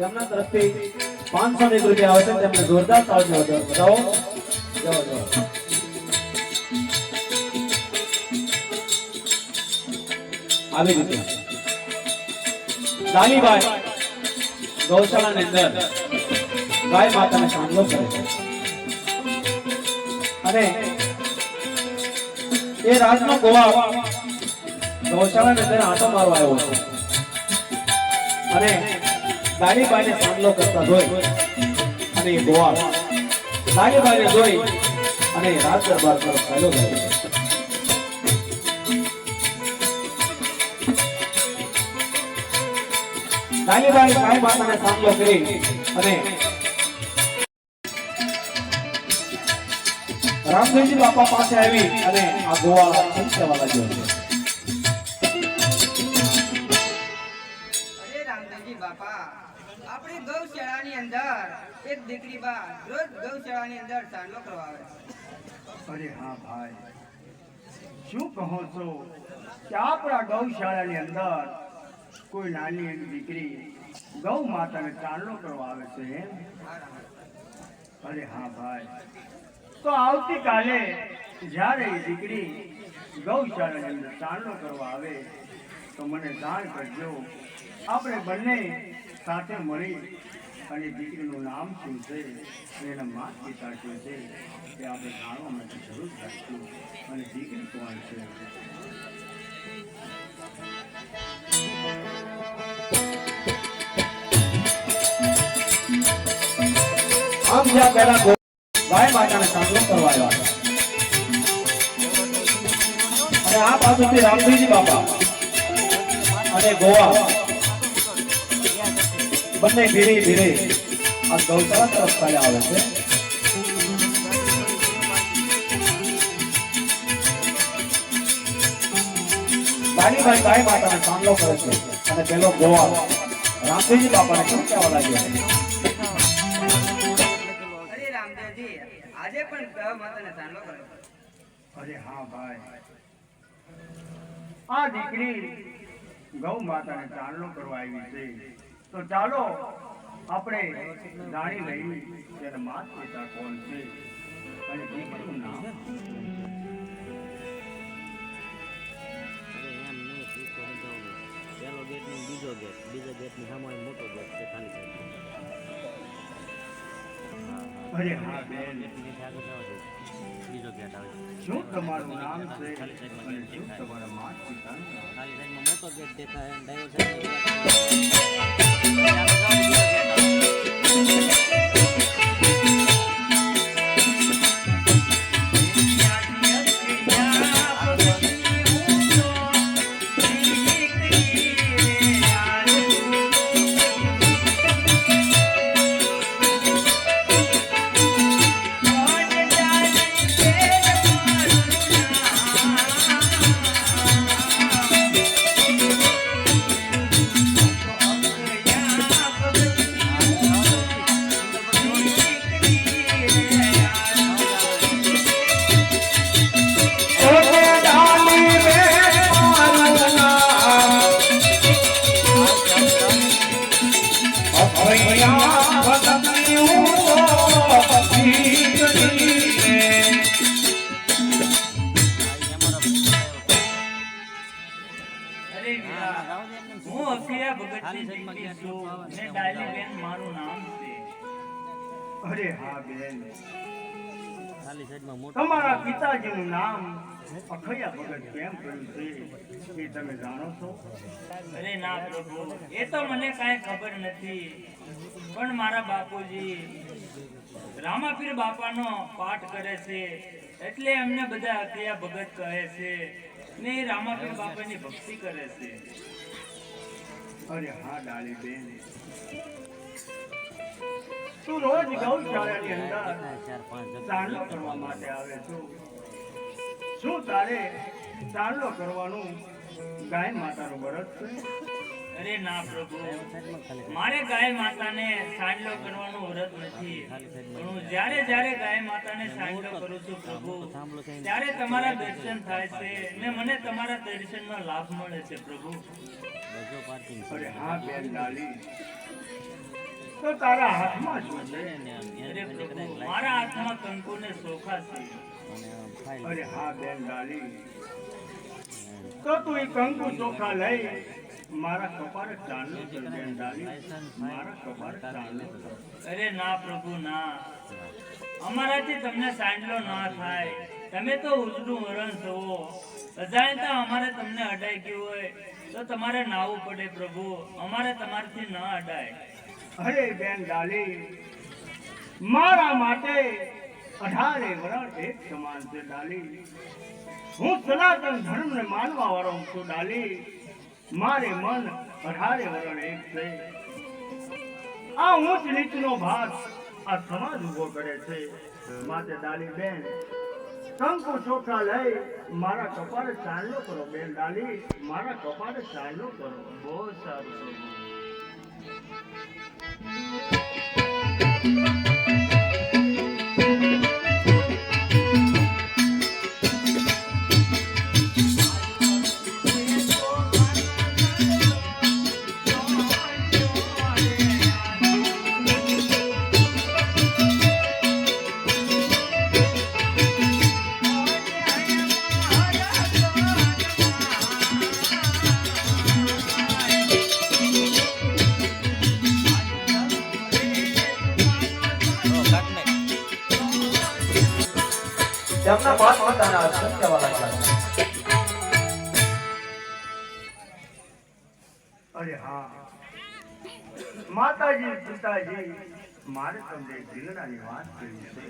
તેમના તરફથી પાંચસો એક રૂપિયા આવશે તેમને જોરદાર તાળીઓ બતાવો. જાઓ જાઓ આવી રીતે. દાનીભાઈ ગૌશાળાની અંદર ગાય માતાને સાંભળો કરે છે. અને એ રાતનો ગોવા ગૌશાળાની અંદર આંટો મારવા આવ્યો છે અને દાનીભાઈને સાંભળો કરતા જોઈ અને ગોવાળ. ગોવા દાનીભાઈને જોઈ અને રાજ દરબાર પર ગયો દાનીભાઈ ગાય માતાને સામલો કરી અને રામદેવજી બાપા પાસે આવી અને આ ગોવાળા સંતવા લાગ્યો એક દીકરી બા રોજ ગૌશાળાની અંદર ચાંદલો કરવા આવે છે. અરે હા ભાઈ. શું કહો છો? કે આપણા ગૌશાળાની અંદર કોઈ નાની એક દીકરી ગૌ માતાને ચાંદલો કરવા આવે છે એમ? અરે હા ભાઈ. તો આવતીકાલે જ્યારે એ દીકરી ગૌશાળાની અંદર ચાંદલો કરવા આવે, તો મને જાણ કરજો. આપણે બંને સાથે મળી અને દીકરીનું નામ શું છે? એના માત પિતા શું છે? તે આપણે જાણવા માટે જરૂર રાખશું. અને દીકરી કોણ છે? આમ જ્યાં પહેલા ગાય માતાને સામનો કરવા અને આ બાજુથી રામજીજી બાપા અને ગોવા બંને ધીરે ધીરે આ ગૌશાળા તરફ ચાલ્યા આવે છે. દાનીભાઈ ગાય માતાને સામનો કરે છે અને પેલો ગોવા. રામદેવજી બાપાને શું કહેવા લાગ્યો અરે રામદેવજી આજે પણ ગૌ માતાને ચાંદલો કરે છે. અરે હા ભાઈ. આ દીકરી ગૌ માતાને ચાંદલો કરવા આવી છે. તો ચાલો આપણે જાણી લઈએ તેના માત પિતા કોણ છે અને દીકરીનું નામ અરે એમ નહીં પૂછતો સમજાવું પહેલો ગેટ ને બીજો ગેટ બીજો ગેટની સામે મોટો ગેટ છે ખાલી સાઈડ અરે હા બેન આગળ જવા દો બીજો ગેટ આવે છે શું તમારું નામ છે અને શું તમારા માત પિતાનું નામ ખાલી સાઈડમાં મોટો ગેટ દેખાય અને ડ્રાઈવર સાઈડ અરે વીરા, હું અખિયા ભગતની દીકરી છું ને ડાલીબેન મારું નામ છે અરે હા બેન. ખાલી સાઈડમાં મોટો તમારા પિતાજીનું નામ અખૈયા ભગત કેમ કર્યું છે એ તમે જાણો છો? અરે ના પ્રભુ. એ તો મને કાંઈ ખબર નથી. પણ મારા બાપુજી રામાપીર બાપાનો પાઠ કરે છે. એટલે એમને બધા અખિયા ભગત કહે છે ને એ રામાપીર બાપાની ભક્તિ કરે છે. અરે હા ડાળી બેન. તું રોજ ગૌશાળાની અંદર ચાંદલો કરવા માટે આવે છું. શું તારે ચાંદલો કરવાનું ગાય માતાનું વ્રત છે? અરે ના પ્રભુ. મારે ગાય માતાને સાંડલો કરવાનું વ્રત નથી. હું જ્યારે જ્યારે ગાય માતાને સાંડલો કરું છું પ્રભુ, ત્યારે તમારા દર્શન થાય છે ને મને તમારા દર્શનનો લાભ મળે છે પ્રભુ. તો તારા હાથમાં શું છે? મારા હાથમાં કંકુ ને સોખા છે. અરે હા, બેન ડાલી તો તું એ કંકુ ચોખા લઈ મારા કપાળ ચાંદલો છે મારા કપાળ ચાંદલો અરે ના પ્રભુ, ના. અમારાથી તમને સાંડલો ના થાય. તમે તો ઉજળું વરણ થવો અજાણતા અમારે તમને અડાઈ ગયું હોય. તો તમારે નાવું પડે પ્રભુ. અમારે તમારાથી ન અડાય. અરે બેન ડાલી મારા માટે અઢારે વરણ એક સમાન છે ડાલી હું સનાતન ધર્મને માનવા વાળો છું ડાલી મારે મન અઢારે વરણ એક છે. આ ઊંચ નીચનો ભાગ આ સમાજ ઊભો કરે છે. માટે ડાલી બેન, શંકુ ચોખા લઈ મારા કપાળે ચાલ્યો કરો બેન ડાલી, મારા કપાળે ચાલ્યો કરો. બહુ સારું હા. માતાજી, પિતાજી, મારે તમને દિલડાની વાત કરવી છે?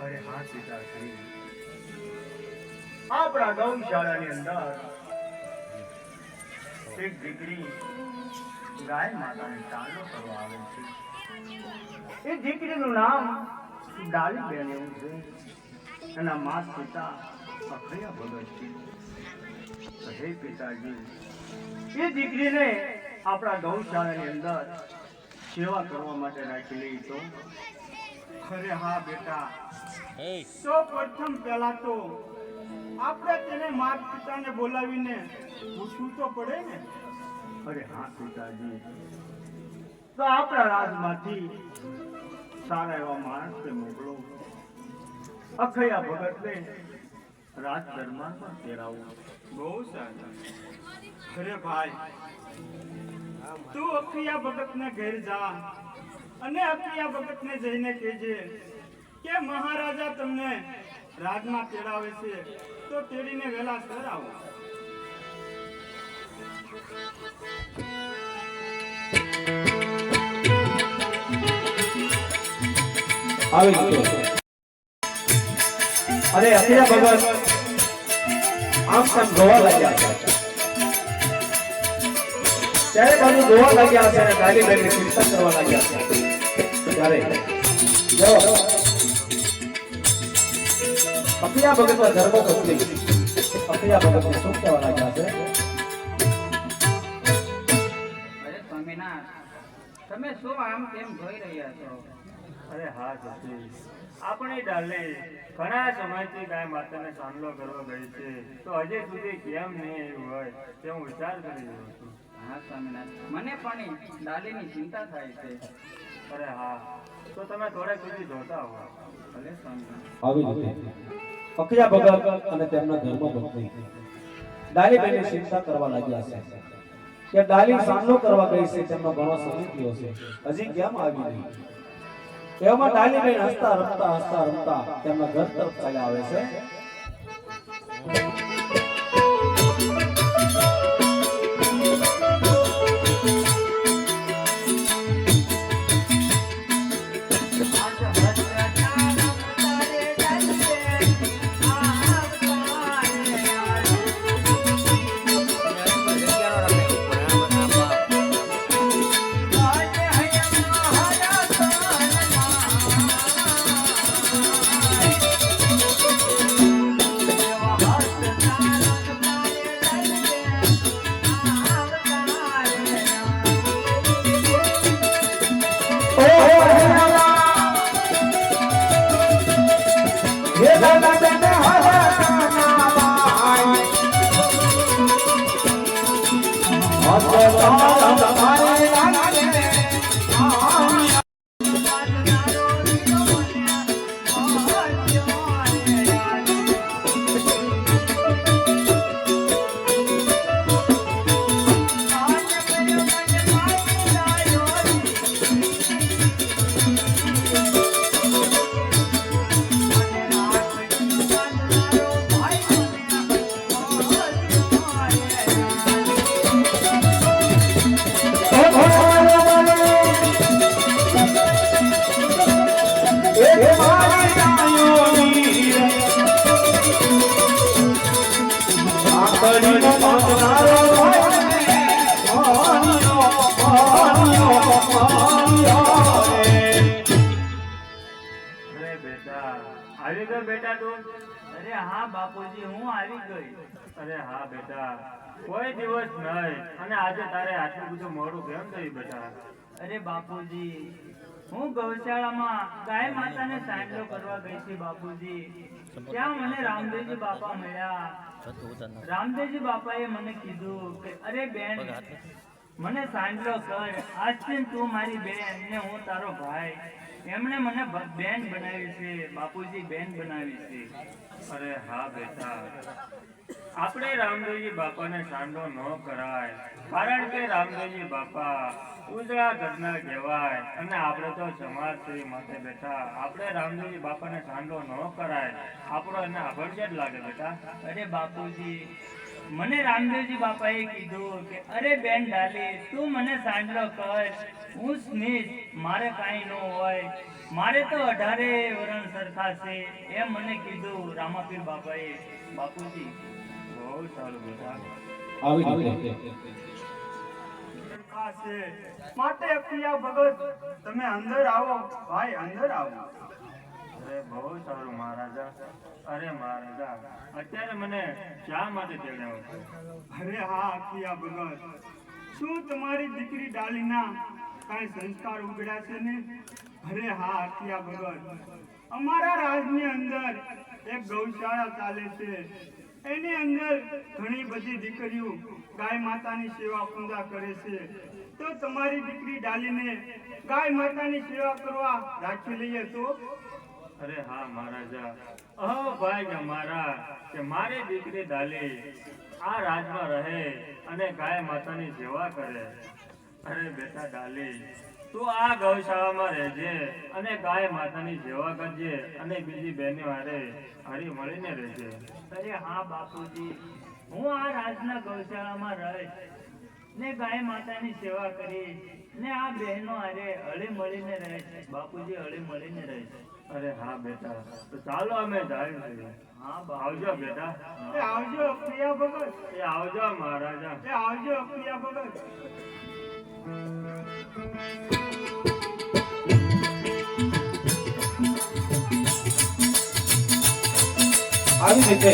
અરે હા, પિતાજી. આપણા ગૌશાળાની અંદર એક દીકરી ગાય માતાને ચાલો કરવા આવે છે. એ દીકરીનું નામ ડાલી બેન એવું છે. એના મા પિતા અખયા ભગત છે. હે પિતાજી એ દીકરીને આપણા ગૌશાળાની અંદર સેવા કરવા માટે રાખેલી તો? અરે હા બેટા. તો પ્રથમ પહેલા તો આપણે તેને માત પિતાને બોલાવીને પૂછવું તો પડે ને. અરે હા પિતાજી. તો આપણા રાજમાંથી સારા એવા માણસને મોકલો. અખયા ભગતને રાજ દરબારમાં તેરાવું બહુ સારા. અરે ભાઈ તું અખયા ભગતને ઘેર જા અને અખયા ભગતને જઈને કહેજે કે મહારાજા તમને રાજમાં તેડાવે છે તો તેડીને વહેલા સર આવો. આવી રીતે અને અત્યારે ભગત આમ આમ ગોવા લાગ્યા છે ત્યારે બાજુ જોવા લાગ્યા છે અને ગાડી બેને ચિંતન કરવા લાગ્યા છે ત્યારે જો અપિયા ભગતના ધર્મ પત્ની અપિયા ભગતને શું કહેવા લાગ્યા છે તમે શું આમ કેમ જોઈ રહ્યા છો? અરે હા જતી આપણે ડાલે ઘણા સમયથી ગાય માતાને સામલો કરવા ગઈ છે. તો હજી સુધી કેમ નહીં આવ્યું હોય તે હું વિચાર કરી રહ્યો છું. હા સ્વામિનાથ મને પણ ડાલીની ચિંતા થાય છે. અરે હા તો તમે થોડે સુધી જોતા હો. ભલે આવી રીતે. ભગત અને તેમના ધર્મપત્ની ડાલીબેનની ચિંતા કરવા લાગ્યા છે. કે ડાલી સામનો કરવા ગઈ છે તેમનો ઘણો સમય થયો છે. હજી કેમ આવી નહીં? એવામાં ડાલીબેન હસતા રમતા હસતા રમતા તેમના ઘર તરફ ચાલ્યા આવે છે. આવી ગયો બેટા તું, અરે હા, બાપુજી, હું આવી ગઈ. અરે હા, બેટા, કોઈ દિવસ નહીં. અને આજે તારે આટલું બધું મોડું કેમ થયું, બેટા? અરે બાપુજી, હું ગૌશાળામાં ગાય માતાને સાંજલો કરવા ગઈ હતી, બાપુજી. ત્યાં મને રામદેવજી બાપા મળ્યા. રામદેવજી બાપાએ મને કીધું કે, અરે બેન મને સાંજલો કર આજથી તું મારી બેન ને હું તારો ભાઈ. એમણે મને બેન બનાવી છે, બાપુજી બેન બનાવી છે. અરે હા બેટા. આપણે રામદેવજી બાપાને સાંડો ન કરાય. કારણ કે રામદેવજી બાપા ઉજળા ઘરના કહેવાય અને આપણે તો સમાજ છે માટે બેટા. આપણે રામદેવજી બાપાને સાંડો ન કરાય. આપણો એને આભડછેદ લાગે બેટા. અરે બાપુજી મને રામદેવજી બાપાએ કીધું કે અરે બેન ડાલી તું મને સાંજલો કર હું સ્નેહ મારે કાંઈ ન હોય. મારે તો અઢારે વરણ સરખા છે એમ મને કીધું રામાપીર બાપાએ. બાપુજી બહુ સારું બધા આવી રીતે. માટે પ્રિયા ભગત તમે અંદર આવો. ભાઈ અંદર આવો. અરે બહુ સારું મહારાજા. અરે મહારાજા, અત્યારે મને શા માટે તેડાવો અરે હા અખિયા ભગત શું તમારી દીકરી ડાલીના કાંઈ સંસ્કાર ઉગડ્યા છે ને? અરે હા અખિયા ભગત. અમારા રાજની અંદર એક ગૌશાળા ચાલે છે. એની અંદર ઘણી બધી દીકરીઓ ગાય માતાની સેવા પૂજા કરે છે. તો તમારી દીકરી ડાલીને ગાય માતાની સેવા કરવા રાખી લઈએ તો? અરે હા, મહારાજા. અહો ભાઈ અમારા કે મારી દીકરી દાલી આ રાજમાં રહે અને ગાય માતાની સેવા કરે. અરે બેટા ડાલી તું આ ગૌશાળામાં રહેજે અને ગાય માતાની સેવા કરજે અને બીજી બહેનો વારે હરી મળીને રહેજે. અરે હા બાપુજી, હું આ રાજના ગૌશાળામાં રહીશ. ને ગાય માતાની સેવા કરી ને આ બહેનો અરે હળી મળીને રહીશ બાપુજી હળી મળીને રહીશ અરે હા બેટા તો ચાલો અમે જાય છીએ હા આવજો બેટા. એ આવજો અખિયા ભગત. એ આવજો મહારાજા. એ આવજો અખિયા ભગત. આવી રીતે